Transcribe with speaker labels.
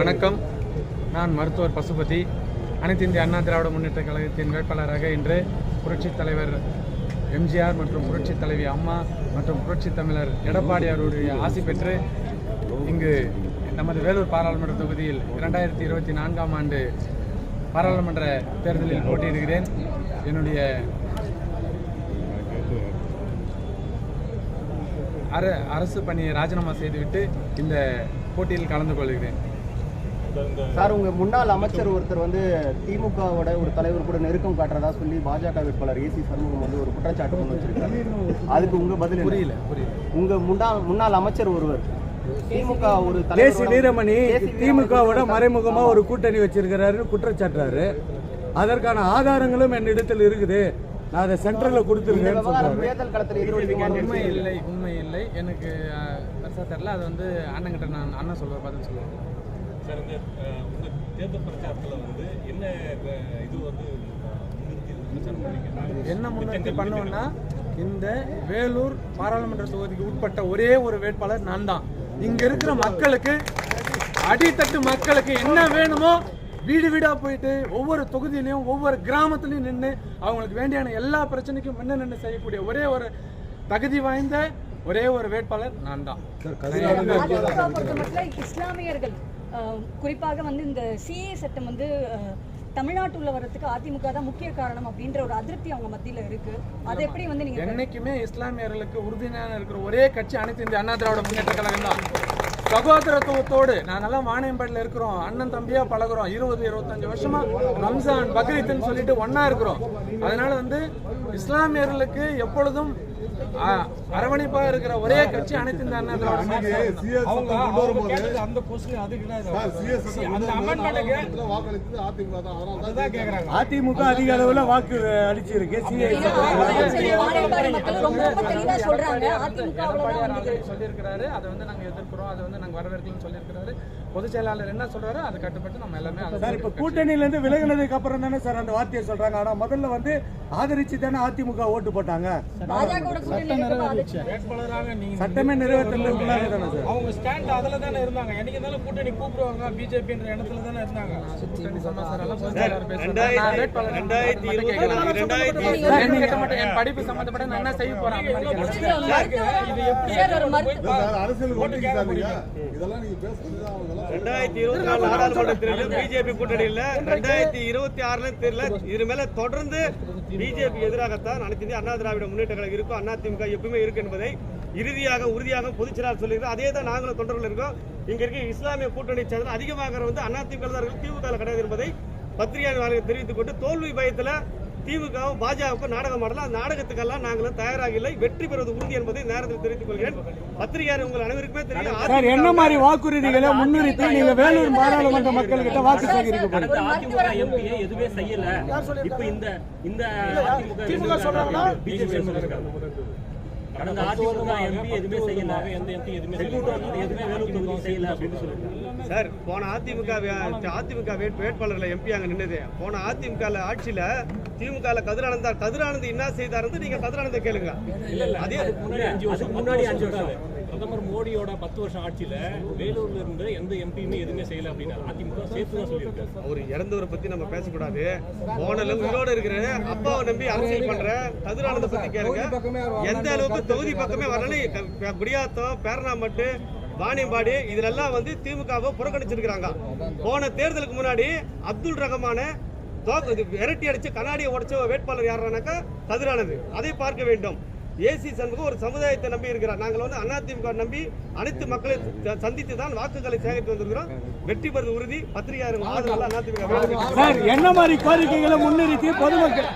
Speaker 1: வணக்கம். நான் மருத்துவர் பசுபதி. அனைத்து இந்திய அண்ணா திராவிட முன்னேற்ற கழகத்தின் வேட்பாளராக இன்று புரட்சித் தலைவர் எம்ஜிஆர் மற்றும் புரட்சித் தலைவி அம்மா மற்றும் புரட்சித் தமிழர் எடப்பாடியாருடைய ஆசி பெற்று இங்கு நமது வேலூர் பாராளுமன்ற தொகுதியில் இரண்டாயிரத்தி இருபத்தி நான்காம் ஆண்டு பாராளுமன்ற தேர்தலில் போட்டியிடுகிறேன். என்னுடைய அர அரசு பணியை ராஜினாமா செய்துவிட்டு இந்த போட்டியில் கலந்து கொள்கிறேன்.
Speaker 2: சார் உங்க முன்னாள் அமைச்சர் ஒருத்தர் வந்து திமுகவோட ஒரு தலைவர் கூட நெருக்கம் காட்டுறதா சொல்லி பாஜக வேட்பாளர் ஏசி சண்முகம் வந்து ஒரு குற்றச்சாட்டு முன் வச்சிருக்காரு. அதுக்கு உங்க பதில்?
Speaker 1: புரியல புரியல.
Speaker 2: உங்க முன்னாள் முன்னாள் அமைச்சர் ஒருவர் திமுக ஒரு தலைவரோட-
Speaker 3: வீரமணி திமுகவோட
Speaker 2: வீரமணி
Speaker 3: மறைமுகமா ஒரு கூட்டணி வச்சிருக்கிறாரு குற்றச்சாட்டுறாரு. அதற்கான ஆதாரங்களும் என்னிடத்தில் இருக்குது. நான் அதை
Speaker 2: விவகாரம்
Speaker 3: சொல்றாரு.
Speaker 2: தேர்தல் களத்தில்
Speaker 1: உண்மை இல்லை உண்மை இல்லை. எனக்கு அஹ், பெருசா தெரியல. அது வந்து அண்ணன்கிட்ட நான் அண்ணன் சொல்லுவார் பதில் சொல்லுவேன்
Speaker 4: சார் இந்த தேர்தல் பிரச்சாரத்துல வந்து என்ன இது வந்து
Speaker 1: என்ன முன்னெடுத்து பண்ணுவேன்னா இந்த வேலூர் பாராளுமன்ற தொகுதிக்கு உட்பட்ட ஒரே ஒரு வேட்பாளர் நான் தான் இங்க இருக்கிற மக்களுக்கு அடித்தட்டு மக்களுக்கு என்ன வேணுமோ வீடு வீடா போயிட்டு ஒவ்வொரு தொகுதியிலையும் ஒவ்வொரு கிராமத்துலையும் நின்று அவங்களுக்கு வேண்டியான எல்லா பிரச்சனைக்கும் முன்ன நின்று செய்யக்கூடிய ஒரே ஒரு தகுதி வாய்ந்த ஒரே ஒரு வேட்பாளர் நான் தான்.
Speaker 5: இஸ்லாமியர்கள் குறிப்பாக வந்து இந்த சிஏ சட்டம் வந்து அஹ், தமிழ்நாட்டுல வர்றதுக்கு அதிமுக தான் முக்கிய காரணம் அப்படின்ற ஒரு அதிருப்தி அவங்க மத்தியில இருக்கு. அதை எப்படி வந்து நீங்க
Speaker 1: என்னைக்குமே இஸ்லாமியர்களுக்கு உறுதுணையான இருக்கிற ஒரே கட்சி அனைத்து இந்திய அண்ணா திராவிட முன்னேற்ற கழகம் தான். சகோதரத்துவத்தோடு நான் நல்லா வாணியம்பாடியில் இருக்கிறோம். அண்ணன் தம்பியா பழகுறோம். இருபது இருபத்தஞ்சு வருஷமா ரம்சான் பக்ரீத்துன்னு சொல்லிட்டு ஒன்றா இருக்கிறோம். அதனால வந்து இஸ்லாமியர்களுக்கு எப்பொழுதும் அரவணைப்பா இருக்கிற ஒரே கட்சி அனைத்து அண்ணா திராவிட
Speaker 4: அந்த தான் கேக்குறாங்க.
Speaker 3: அதிமுக அதிக அளவுல வாக்கு அளிச்சிருக்கு சிஐ
Speaker 1: சொல்லியிருக்கிறாரு. அதை வந்து நாங்க எதிர்க்கிறோம். அதை வந்து நாங்க வரவேற்கலன்னு சொல்லியிருக்கிறாரு. பொதுச் செயலாளர் என்ன சொல்றாரோ அதை கட்டுப்பட்டு நம்ம எல்லாமே
Speaker 3: சார் இப்ப கூட்டணியில இருந்து விலகினதுக்கு அப்புறம் தானே சார் அந்த வார்த்தையை சொல்றாங்க. ஆனா முதல்ல வந்து ஆதரிச்சு தானே அதிமுக ஓட்டு போட்டாங்க.
Speaker 5: பாஜகவோட
Speaker 3: சட்டமே நிறைவேற்றலுக்கு முன்னாடி தானே சார்?
Speaker 4: அவங்க ஸ்டாண்ட் அதுல தானே இருந்தாங்க. என்னைக்கு இருந்தாலும் கூட்டணி கூப்பிடுவாங்க. பிஜேபின்ற இடத்துல தானே இருந்தாங்க.
Speaker 6: ரெண்டாயிரத்தி
Speaker 1: படிப்பு சம்பந்தப்பட்ட நான் என்ன செய்ய போறேன்?
Speaker 6: இருபத்தி நாலு நாடாளுமன்ற பிஜேபி கூட்டணியில் ரெண்டாயிரத்தி இருபத்தி ஆறுல தெரியல. இது மேல தொடர்ந்து பிஜேபி எதிராகத்தான் அனைத்து அண்ணா திராவிட முன்னேற்ற கழகம் இருக்கும் அண்ணா திமுக எப்பவுமே இருக்கு என்பதை இறுதியாக உறுதியாக பொதுச்செயலாளர் சொல்லியிருக்கோம் அதே தான் நாங்களும் தொண்டர்கள் இருக்கோம். இங்க இருக்க இஸ்லாமிய கூட்டணி சேர்ந்த அதிகமாக வந்து அண்ணா திமுக தான் இருக்கு திமுக கிடையாது என்பதை பத்திரிகை தெரிவித்துக் கொண்டு தோல்வி பயத்துல திமுகவும் பாஜகவுக்கும் நாடகம் ஆடலாம். அந்த நாடகத்துக்கெல்லாம் நாங்களும் தயாராக இல்லை வெற்றி பெறுவது உறுதி என்பதை நேரத்தில் தெரிவித்துக் கொள்கிறேன். பத்திரிகையாளர் உங்கள் அனைவருக்குமே தெரியும்.
Speaker 3: சார் என்ன மாதிரி வாக்குறுதிகளை முன்னிறுத்தி நீங்க வேலூர் பாராளுமன்ற மக்கள் கிட்ட வாக்கு சேகரிக்க
Speaker 7: எதுவுமே செய்யல. இப்ப இந்த இந்த பிஜேபி கடந்த அதிமுக எம்பி எதுவுமே செய்யல. எந்த எம்பி எதுவுமே எதுவுமே வேலூர் தொகுதி செய்யல அப்படின்னு சொல்லிருக்காங்க
Speaker 6: சார் போன அதிமுக அதிமுக வேட்பு வேட்பாளர்கள் எம்பி அங்க நின்னது. போன அதிமுக ஆட்சியில திமுக ல கதிரானந்தா கதிரானந்த் என்ன செய்தாரு நீங்க கதிரானந்த கேளுங்க. அதே
Speaker 7: முன்னாடி அஞ்சு வருஷம் முன்னாடி அஞ்சு வருஷம் பிரதமர் மோடியோட பத்து வருஷம் ஆட்சியில வேலூர்ல இருந்து எந்த எம்பியுமே எதுவுமே செய்யல அப்படின்னா அதிமுக சேர்த்து தான் சொல்லியிருக்காரு
Speaker 6: அவர் இறந்தவரை பத்தி நம்ம பேசக்கூடாது. போனல உயிரோட இருக்கிற அப்பாவை நம்பி அரசியல் பண்ற கதிரானந்த பத்தி கேளுங்க. எந்த அளவுக்கு தொகுதி பக்கமே வரல. க- குடியாத்தம் பேரணாம்பட்டு வாணியம்பாடி இதுலெல்லாம் வந்து திமுகவை புறக்கணிச்சிருக்கிறாங்க. போன தேர்தலுக்கு முன்னாடி அப்துல் ரஹமான விரட்டி அடிச்சு கண்ணாடியை உடைச்ச வேட்பாளர் யாருனாக்கா கதிரானது. அதை பார்க்க வேண்டும். ஏசி சண்முகம் ஒரு சமுதாயத்தை நம்பி இருக்கிறார். நாங்கள் வந்து அதிமுக நம்பி அனைத்து மக்களை ச- சந்தித்து தான் வாக்குகளை சேகரித்து வந்திருக்கிறோம். வெற்றி பெறுவது உறுதி. பத்திரிகையாளர் ஆதரவு அதிமுக
Speaker 3: என்ன மாதிரி கோரிக்கைகளை முன்னிறுத்தி பொதுமக்கள்